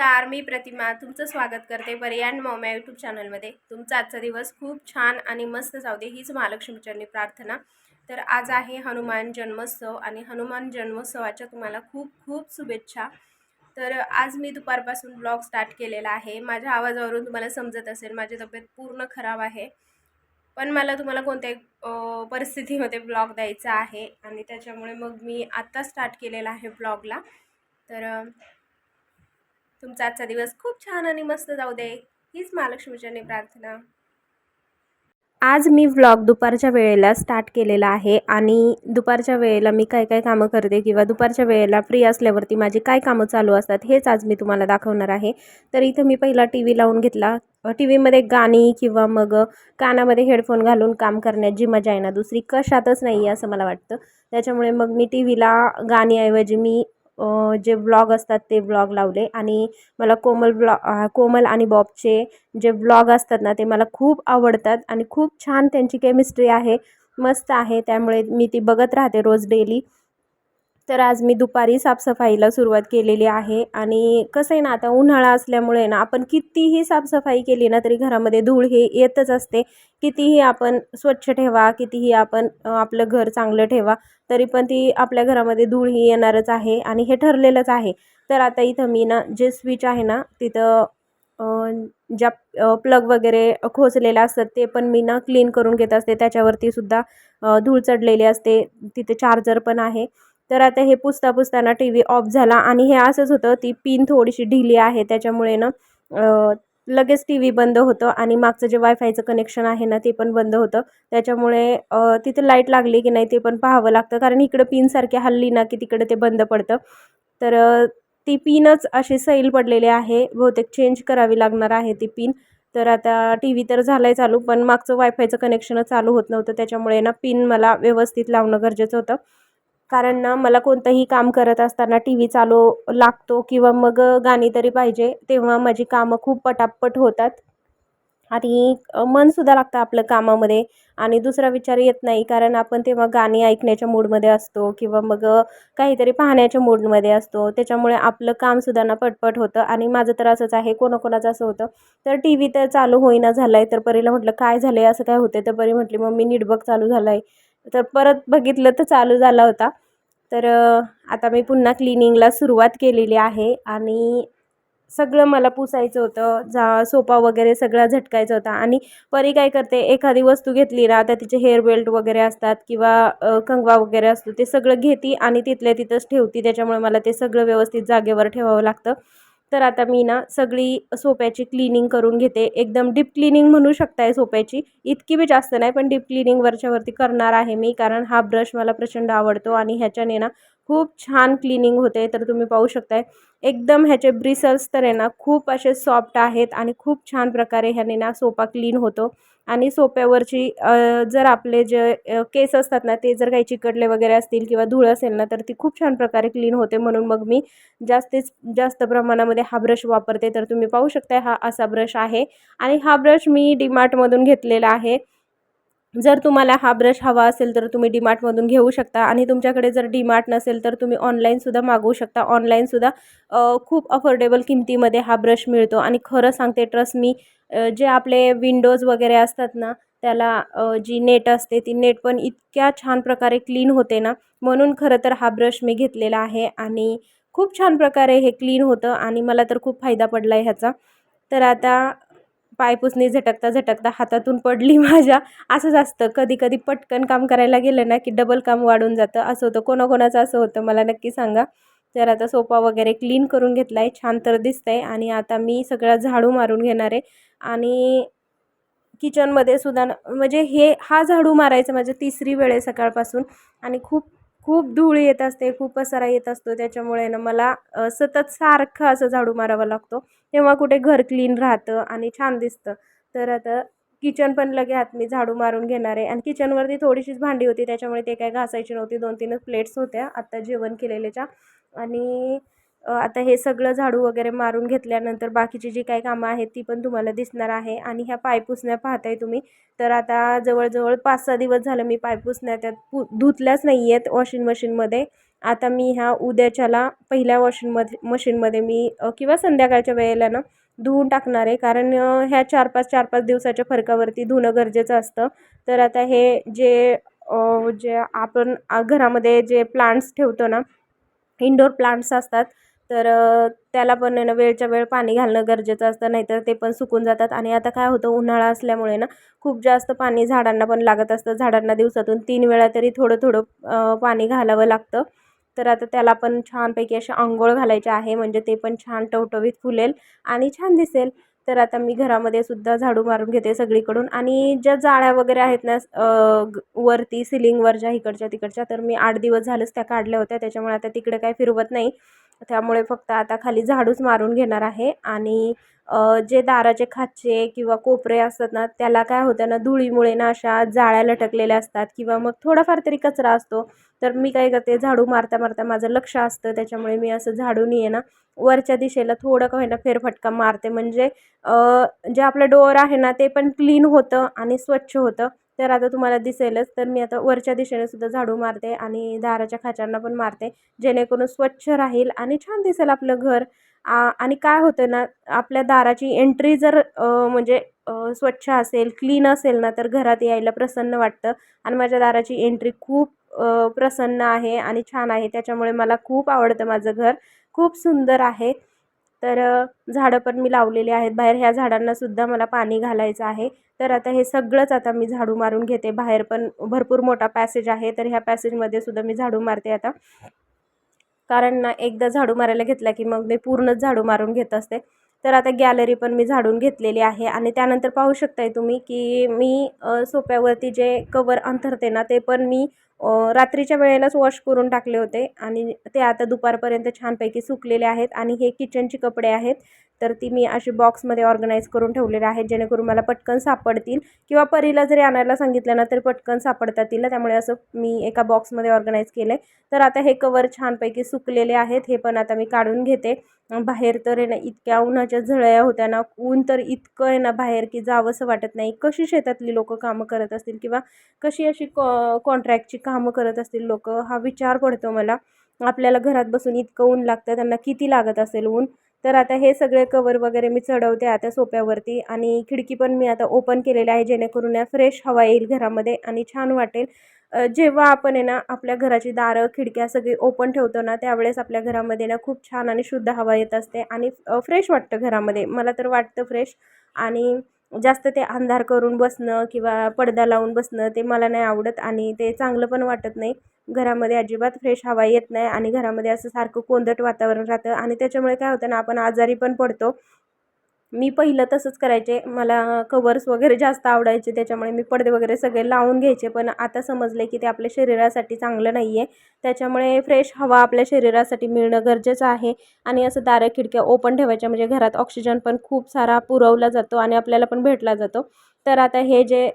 नमस्कार मी प्रतिमा तुमचं स्वागत करते पर्यान अँड यूट्यूब चॅनलमध्ये तुमचा आजचा दिवस खूप छान आणि मस्त जाऊ दे हीच महालक्ष्मीचरणी प्रार्थना. तर आज आहे हनुमान जन्मोत्सव आणि हनुमान जन्मोत्सवाच्या तुम्हाला खूप खूप शुभेच्छा. तर आज मी दुपारपासून ब्लॉग स्टार्ट केलेला आहे. माझ्या आवाजावरून तुम्हाला समजत असेल माझी तब्येत पूर्ण खराब आहे. पण मला तुम्हाला कोणत्याही परिस्थितीमध्ये ब्लॉग द्यायचा आहे आणि त्याच्यामुळे मग मी आत्ता स्टार्ट केलेला आहे ब्लॉगला तर तुमचा आजचा दिवस खूप छान आणि मस्त जाऊ दे. हीच महालक्ष्मीचरणी प्रार्थना. आज मी व्लॉग दुपारच्या वेळेला स्टार्ट केलेला आहे आणि दुपारच्या वेळेला मी काय काय कामं करते किंवा दुपारच्या वेळेला फ्री असल्यावरती माझी काय कामं चालू असतात हेच आज मी तुम्हाला दाखवणार आहे. तर इथं मी पहिला टी व्ही लावून घेतला. टी व्हीमध्ये गाणी किंवा मग कानामध्ये हेडफोन घालून काम करण्यात जी मजा आहे ना दुसरी कशातच नाही आहे असं मला वाटतं. त्याच्यामुळे मग मी टी व्हीला गाणीऐवजी मी जे ब्लॉग असतात ते ब्लॉग लावले. आणि मला कोमल ब्लॉ कोमल आणि बॉबचे जे ब्लॉग असतात ना ते मला खूप आवडतात आणि खूप छान त्यांची केमिस्ट्री आहे. मस्त आहे. त्यामुळे मी ती बघत राहते रोज डेली तर आज मी दुपारी साफसफाईला सुरुवात केलेली आहे. आणि कसं आहे ना आता उन्हाळा असल्यामुळे ना आपण कितीही साफसफाई केली ना तरी घरामध्ये धूळ हे येतच असते. कितीही आपण स्वच्छ ठेवा कितीही आपण आपलं घर चांगलं ठेवा तरी पण ती आपल्या घरामध्ये धूळ ही येणारच आहे आणि हे ठरलेलंच आहे. तर आता इथं मी ना जे स्विच आहे ना तिथं ज्या प्लग वगैरे खोचलेल्या असतात ते पण मी ना क्लीन करून घेत असते. त्याच्यावरती सुद्धा धूळ चढलेली असते. तिथे चार्जर पण आहे. तर आता हे पुसता पुसताना टी व्ही ऑफ झाला आणि हे असंच होतं ती पिन थोडीशी ढिली आहे त्याच्यामुळे ना लगेच टी व्ही बंद होतं आणि मागचं जे वायफायचं कनेक्शन आहे ना ते पण बंद होतं. त्याच्यामुळे तिथे लाइट लागली की नाही ते पण पाहावं लागतं कारण इकडं पिनसारखी हल्ली ना की तिकडं ते बंद पडतं. तर ती पिनच अशी सैल पडलेली आहे बहुतेक चेंज करावी लागणार आहे ती पिन तर आता टी व्ही तर झालं आहे चालू पण मागचं वायफायचं कनेक्शनच चालू होत नव्हतं त्याच्यामुळे ना पिन मला व्यवस्थित लावणं गरजेचं होतं. कारण ना मला कोणतंही काम करत असताना टी व्ही चालू लागतो किंवा मग गाणी तरी पाहिजे तेव्हा माझी कामं खूप पटापट होतात. आणि मनसुद्धा लागतं आपलं कामामध्ये. आणि दुसरा विचार येत नाही कारण आपण तेव्हा गाणी ऐकण्याच्या मूडमध्ये असतो किंवा मग काहीतरी पाहण्याच्या मूडमध्ये असतो. त्याच्यामुळे आपलं कामसुद्धा ना पटपट होतं. आणि माझं तर असंच आहे कोणाकोणाचं असं होतं तर टी व्ही तर चालू होईना झाला आहे तर परीला म्हटलं काय झालं आहे असं काय होतं तर परी म्हटली मम्मी नीट चालू झालं आहे तर परत बघितलं तर चालू झाला होता. तर आता मी पुन्हा क्लिनिंगला सुरुवात केलेली आहे आणि सगळं मला पुसायचं होतं. जा सोफा वगैरे सगळा झटकायचा होता आणि परी काय करते एखादी वस्तू घेतली ना आता तिचे हेअर बेल्ट वगैरे असतात किंवा कंगवा वगैरे असतो ते सगळं घेती आणि तिथल्या तिथंच ठेवती. त्याच्यामुळे मला ते सगळं व्यवस्थित जागेवर ठेवावं लागतं. तर आता मी ना सगळी सोप्याची क्लिनिंग करून घेते. एकदम डीप क्लिनिंग म्हणू शकताय सोप्याची. इतकी बी जास्त नाही पण डीप क्लिनिंग वरच्यावरती करणार आहे मी कारण हा ब्रश मला प्रचंड आवडतो आणि ह्याच्याने ना खूप छान क्लिनिंग होते. तर तुम्ही पाहू शकताय एकदम ह्याचे ब्रिसल्स तर आहे ना खूप असे सॉफ्ट आहेत आणि खूप छान प्रकारे ह्याने ना सोपा क्लीन होतो. आणि सोप्यावरची जर आपले जे केस असतात ना ते जर काही चिकटले वगैरे असतील किंवा धूळ असेल ना तर ती खूप छान प्रकारे क्लीन होते. म्हणून मग मी जास्तीत जास्त प्रमाणामध्ये हा ब्रश वापरते. तर तुम्ही पाहू शकता हा असा ब्रश आहे. आणि हा ब्रश मी डीमार्टमधून घेतलेला आहे. जर तुम्हाला हा ब्रश हवा असेल तर तुम्ही डीमार्टमधून घेऊ शकता. आणि तुमच्याकडे जर डीमार्ट नसेल तर तुम्ही ऑनलाईनसुद्धा मागवू शकता. ऑनलाईनसुद्धा खूप अफोर्डेबल किमतीमध्ये हा ब्रश मिळतो. आणि खरं सांगते ट्रस्ट मी जे आपले विंडोज वगैरे असतात ना त्याला जी नेट असते ती नेट पण इतक्या छान प्रकारे क्लीन होते ना. म्हणून खरं तर हा ब्रश मी घेतलेला आहे. आणि खूप छान प्रकारे हे क्लीन होतं. आणि मला तर खूप फायदा पडला आहे ह्याचा. तर आता पायपुसणी झटकता झटकता हातातून पडली माझ्या. असंच असतं. कधी कधी पटकन काम करायला गेलं ना की डबल काम वाढून जातं. असं होतं. कोणाकोणाचं असं होतं? मला नक्की सांगा. तर आता सोफा वगैरे क्लीन करून घेतला आहे छान तर दिसतंय. आणि आता मी सगळा झाडू मारून घेणार आहे. आणि किचनमध्ये सुद्धा म्हणजे हे हा झाडू मारायचा माझ्या तिसरी वेळ आहे सकाळपासून. आणि खूप खूप धूळ येत असते खूप पसारा येत असतो. त्याच्यामुळे ना मला सतत सारखं असं झाडू मारावा लागतो. तेव्हा कुठे घर क्लीन राहतं आणि छान दिसतं. तर आता किचन पण लगे हात मी झाडू मारून घेणार आहे. आणि किचनवरती थोडीशीच भांडी होती. त्याच्यामुळे ते काय घासायची नव्हती. दोन तीनच प्लेट्स होत्या. आत्ता जेवण केलेल्याच्या आणि आता हे सगळं झाडू वगैरे मारून घेतल्यानंतर बाकीची जी काही कामं आहेत ती पण तुम्हाला दिसणार आहे आणि ह्या पायपुसण्या पाहताय तुम्ही. तर आता जवळजवळ पाच सहा दिवस झालं मी पायपुसण्या त्यात पु धुतल्याच नाही आहेत वॉशिंग मशीनमध्ये. आता मी ह्या उद्याच्याला पहिल्या वॉशिंगमध्ये मशीनमध्ये मी किंवा संध्याकाळच्या वेळेला ना धुवून टाकणार आहे. कारण ह्या चार पाच चार पाच दिवसाच्या फरकावरती धुणं गरजेचं असतं. तर आता हे जे जे आपण घरामध्ये जे प्लांट्स ठेवतो ना इनडोअर प्लांट्स असतात तर त्याला पण आहे ना वेळच्या वेळ पाणी घालणं गरजेचं असतं नाहीतर ते पण सुकून जातात. आणि आता काय होतं उन्हाळा असल्यामुळे ना खूप जास्त पाणी झाडांना पण लागत असतं. झाडांना दिवसातून तीन वेळा तरी थोडं थोडं पाणी घालावं लागतं. तर आता त्याला पण छानपैकी अशी आंघोळ घालायची आहे म्हणजे ते पण छान टवटवीत फुलेल आणि छान दिसेल. तर आता मी घरामध्ये सुद्धा झाडू मारून घेते सगळीकडून. आणि ज्या जाळ्या वगैरे आहेत ना वरती सिलिंगवर ज्या इकडच्या तिकडच्या तर मी आठ दिवस झालंच त्या काढल्या होत्या. त्याच्यामुळे आता तिकडे काय फिरवत नाही. त्यामुळे फक्त आता खाली झाडूच मारून घेणार आहे. आणि जे दाराचे खाचे किंवा कोपरे असतात ना त्याला काय होतं ना धुळीमुळे ना अशा जाळ्या लटकलेल्या असतात किंवा मग थोडाफार तरी कचरा असतो. तर मी काय करते झाडू मारता मारता माझं लक्ष असतं त्याच्यामुळे मी असं झाडून ये ना वरच्या दिशेला थोडं का होईना फेरफटका मारते. म्हणजे जे आपलं डोअर आहे ना ते पण क्लीन होतं आणि स्वच्छ होतं. तर आता तुम्हाला दिसेलच तर मी आता वरच्या दिशेने सुद्धा झाडू मारते आणि दाराच्या खाचांना पण मारते जेणेकरून स्वच्छ राहील आणि छान दिसेल आपलं घर. आणि काय होतं ना आपल्या दाराची एंट्री जर म्हणजे स्वच्छ असेल क्लीन असेल ना तर घरात यायला प्रसन्न वाटतं. आणि माझ्या दाराची एंट्री खूप प्रसन्न आहे आणि छान आहे त्याच्यामुळे मला खूप आवडतं माझं घर. खूप सुंदर आहे. तर झाडं पण मी लावलेली आहेत. बाहेर ह्या झाडांनासुद्धा मला पाणी घालायचं आहे. तर आता हे सगळंच आता मी झाडू मारून घेते. बाहेर पण भरपूर मोठा पॅसेज आहे. तर ह्या पॅसेजमध्ये सुद्धा मी झाडू मारते आता. कारण ना एकदा झाडू मारायला घेतला की मग मी पूर्णच झाडू मारून घेत असते. तर आता गॅलरी पण मी झाडून घेतलेली आहे. आणि त्यानंतर पाहू शकताय तुम्ही की मी सोप्यावरती जे कवर अंथरते ना ते पण मी रात्रीच्या वेळेलाच वॉश करून टाकले होते. आणि ते आता दुपारपर्यंत छानपैकी सुकलेले आहेत. आणि हे किचनचे कपडे आहेत. तर ती मी अशी बॉक्समध्ये ऑर्गनाईज करून ठेवलेले आहेत जेणेकरून मला पटकन सापडतील. किंवा परीला जरी आणायला सांगितलं ना तरी पटकन सापडतात तिला. त्यामुळे असं मी एका बॉक्समध्ये ऑर्गनाईज केलं आहे तर आता हे कवर छानपैकी सुकलेले आहेत. हे पण आता मी काढून घेते. बाहेर तर आहे ना इतक्या उन्हाच्या झळया होत्या ना ऊन तर इतकं आहे ना बाहेर की जावंसं वाटत नाही. कशी शेतातली लोक कामं करत असतील किंवा कशी अशी कॉ कॉन्ट्रॅक्टची कामं करत असतील लोकं? हा विचार पडतो मला. आपल्याला घरात बसून इतकं ऊन लागतं त्यांना किती लागत असेल ऊन? तर आता हे सगळे कवर वगैरे मी चढवते आता सोप्यावरती आणि खिडकी पण मी आता ओपन केलेली आहे जेणेकरून या फ्रेश हवा येईल घरामध्ये आणि छान वाटेल. जेव्हा आपण आहे ना आपल्या घराची दारं खिडक्या सगळी ओपन ठेवतो ना त्यावेळेस आपल्या घरामध्ये ना खूप छान आणि शुद्ध हवा येत असते आणि फ्रेश वाटतं घरामध्ये. मला तर वाटतं फ्रेश आणि जास्त ते अंधार करून बसणं किंवा पडदा लावून बसणं ते मला नाही आवडत आणि ते चांगलं पण वाटत नाही. घरामध्ये अजिबात फ्रेश हवा येत नाही आणि घरामध्ये असं सारखं कोंदट वातावरण राहतं आणि त्याच्यामुळे काय होतं ना आपण आजारी पण पडतो. मी पहिलं तसंच करायचे. मला कवर्स वगैरे जास्त आवडायचे त्याच्यामुळे मी पडदे वगैरे सगळे लावून घ्यायचे. पण आता समजले की ते आपल्या शरीरासाठी चांगलं नाही आहे त्याच्यामुळे फ्रेश हवा आपल्या शरीरासाठी मिळणं गरजेचं आहे. आणि असं दारं खिडक्या ओपन ठेवायच्या म्हणजे घरात ऑक्सिजन पण खूप सारा पुरवला जातो आणि आपल्याला पण भेटला जातो. तर आता हे जे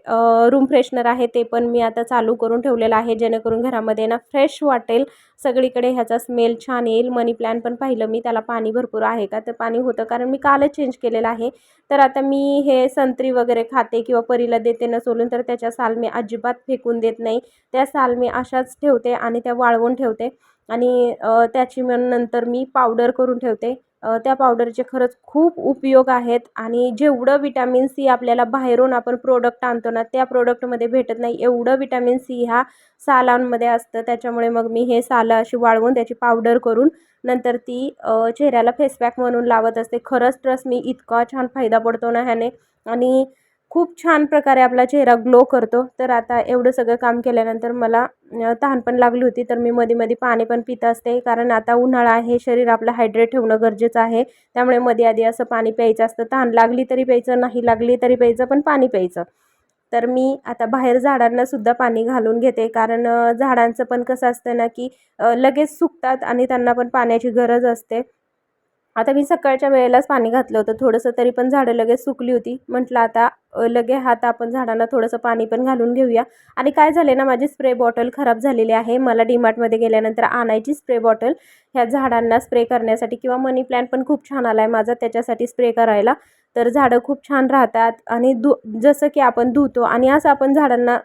रूम फ्रेशनर आहे ते पण मी आता चालू करून ठेवलेलं आहे. जेणेकरून घरामध्ये ना फ्रेश वाटेल. सगळीकडे ह्याचा स्मेल छान येईल. मनी प्लॅन पण पाहिलं मी. त्याला पाणी भरपूर आहे का? तर पाणी होतं कारण मी कालच चेंज केलेलं आहे. तर आता मी हे संत्री वगैरे खाते किंवा परीला देते न सोलून तर त्याच्या साल मी अजिबात फेकून देत नाही. त्या साल मी अशाच ठेवते आणि त्या वाळवून ठेवते. आणि त्याची मग नंतर मी पावडर करून ठेवते. त्या पावडरचे खरंच खूप उपयोग आहेत आणि जेवढं विटॅमिन सी आपल्याला बाहेरून आपण प्रोडक्ट आणतो ना त्या प्रोडक्टमध्ये भेटत नाही. एवढं विटॅमिन सी ह्या सालांमध्ये असतं त्याच्यामुळे मग मी हे सालं अशी वाळवून त्याची पावडर करून नंतर ती चेहऱ्याला फेसपॅक म्हणून लावत असते. खरंच ट्रस्ट मी इतका छान फायदा पडतो ना ह्याने. आणि खूप छान प्रकारे आपला चेहरा ग्लो करतो. तर आता एवढं सगळं काम केल्यानंतर मला तहान पण लागली होती. तर मी मध्ये मध्ये पाणी पण पित असते. कारण आता उन्हाळा आहे शरीर आपलं हायड्रेट ठेवणं गरजेचं आहे. त्यामुळे मध्ये आधी असं पाणी प्यायचं असतं. तहान लागली तरी प्यायचं नाही लागली तरी प्यायचं पण पाणी प्यायचं. तर मी आता बाहेर झाडांना सुद्धा पाणी घालून घेते. कारण झाडांचं पण कसं असतं ना की लगेच सुकतात आणि त्यांना पण पाण्याची गरज असते. आता मी सकाळच्या वेळेलाच पाणी घातलं होतं. थोडंसं तरी पण झाडं लगेच सुकली होती. म्हटलं आता लगे हात आपण झाडांना थोडंसं पाणी पण घालून घेऊया. आणि काय झाले ना माझी स्प्रे बॉटल खराब झालेली आहे. मला डीमार्टमध्ये गेल्यानंतर आणायची स्प्रे बॉटल. ह्या झाडांना स्प्रे करण्यासाठी किंवा मनी प्लॅन्ट पण खूप छान आला आहे माझा त्याच्यासाठी स्प्रे करायला. तर झाडं खूप छान राहतात आणि धु जसं की आपण धुतो आणि असं आपण झाडांना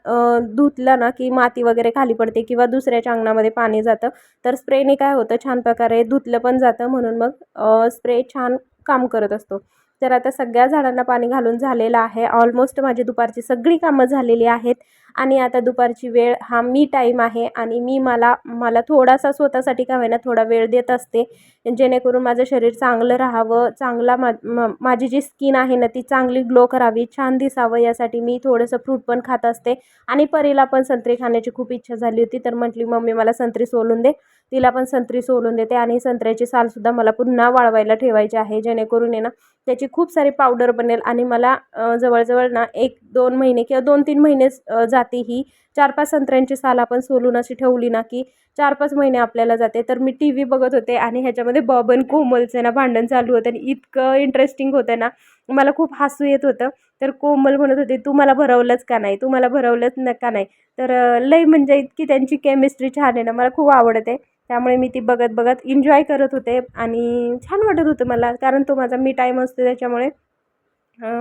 धुतलं ना की माती वगैरे खाली पडते किंवा दुसऱ्याच्या अंगणामध्ये पाणी जातं तर स्प्रेने काय होतं? छान प्रकारे धुतलं पण जातं म्हणून मग स्प्रे छान काम करत असतो. तर आता सगळ्या झाडांना पाणी घालून झालेलं आहे. ऑलमोस्ट माझी दुपारची सगळी कामं झालेली आहेत. आणि आता दुपारची वेळ हा मी टाईम आहे आणि मी मला मला थोडासा स्वतःसाठी का होईना थोडा वेळ देत असते. जेणेकरून माझं शरीर चांगलं राहावं चांगला मा माझी जी स्किन आहे ना ती चांगली ग्लो करावी छान दिसावं यासाठी मी थोडंसं फ्रूट पण खात असते. आणि परीला पण संत्री खाण्याची खूप इच्छा झाली होती तर म्हटली मम्मी मला संत्री सोलून दे. तिला पण संत्री सोलून देते आणि संत्र्याची सालसुद्धा मला पुन्हा वाळवायला ठेवायची आहे. जेणेकरून आहे ना त्याची खूप सारी पावडर बनेल आणि मला जवळजवळ ना एक दोन महिने किंवा दोन तीन महिनेच जाते ही. चार पाच संत्र्यांची साल आपण सोलून अशी ठेवली ना की चार पाच महिने आपल्याला जाते. तर मी टी व्ही बघत होते आणि ह्याच्यामध्ये बॉबन कोमलचं ना भांडण चालू होतं आणि इतकं इंटरेस्टिंग होतं ना मला खूप हसू येत होतं. तर कोमल म्हणत होते तू मला भरवलंच का नाही? तू मला भरवलंच न का नाही? तर लई म्हणजे इतकी त्यांची केमिस्ट्री छान आहे ना मला खूप आवडते. त्यामुळे मी ती बघत बघत एन्जॉय करत होते आणि छान वाटत होतं मला कारण तो माझा मी टाईम असतो त्याच्यामुळे.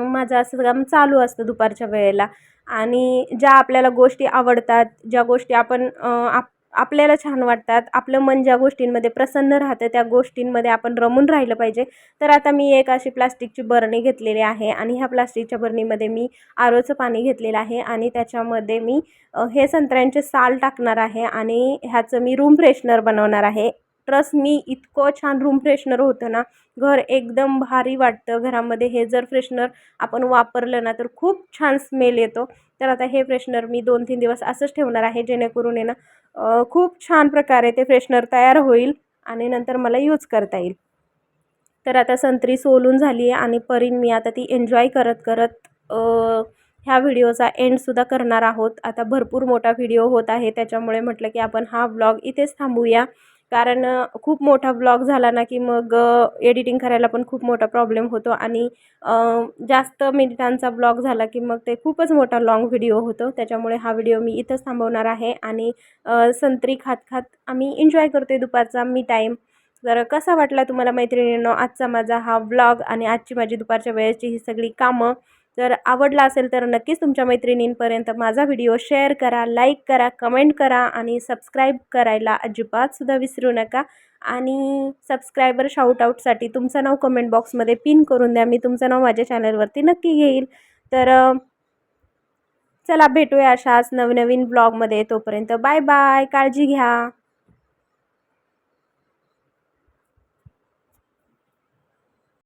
माझं असं काम चालू असतं दुपारच्या वेळेला. आणि ज्या आपल्याला गोष्टी आवडतात ज्या गोष्टी आपण आप आपल्याला छान वाटतात. आपलं मन ज्या गोष्टींमध्ये प्रसन्न राहतं त्या गोष्टींमध्ये आपण रमून राहिलं पाहिजे. तर आता मी एक अशी प्लास्टिकची बरणी घेतलेली आहे आणि ह्या प्लास्टिकच्या बरणीमध्ये मी आरोचं पाणी घेतलेलं आहे आणि त्याच्यामध्ये मी हे संत्र्यांचे साल टाकणार आहे आणि ह्याचं मी रूम फ्रेशनर बनवणार आहे. ट्रस्ट मी इतकं छान रूम फ्रेशनर होतं ना. घर एकदम भारी वाटतं. घरामध्ये हे जर फ्रेशनर आपण वापरलं ना तर खूप छान स्मेल येतो. तर आता हे फ्रेशनर मी दोन तीन दिवस असंच ठेवणार आहे जेणेकरून आहे ना खूप छान प्रकारे ते फ्रेशनर तयार होईल आणि नंतर मला यूज करता येईल. तर आता संत्री सोलून झाली आहे आणि परीन मी आता ती एन्जॉय करत करत ह्या व्हिडिओचा एंडसुद्धा करणार आहोत. आता भरपूर मोठा व्हिडिओ होत आहे त्याच्यामुळे म्हटलं की आपण हा ब्लॉग इथेच थांबूया. कारण खूप मोठा ब्लॉग झाला ना की मग एडिटिंग करायला पण खूप मोठा प्रॉब्लेम होतो आणि जास्त मिनिटांचा ब्लॉग झाला की मग ते खूपच मोठा लाँग व्हिडिओ होतो. त्याच्यामुळे हा व्हिडिओ मी इथंच थांबवणार आहे आणि संत्री खात खात आम्ही एन्जॉय करतो आहे दुपारचा मी टाईम तर कसा वाटला तुम्हाला मैत्रिणींनो आजचा माझा हा ब्लॉग आणि आजची माझी दुपारच्या वेळेची ही सगळी कामं? जर आवडला असेल तर नक्कीच तुमच्या मैत्रिणींपर्यंत माझा व्हिडिओ शेअर करा लाईक करा कमेंट करा आणि सबस्क्राईब करायला अजिबातसुद्धा विसरू नका. आणि सबस्क्रायबर शाऊटआउटसाठी तुमचं नाव कमेंट बॉक्समध्ये पिन करून द्या. मी तुमचं नाव माझ्या चॅनलवरती नक्की घेईल. तर चला भेटूया अशाच नवनवीन ब्लॉगमध्ये तोपर्यंत बाय बाय काळजी घ्या.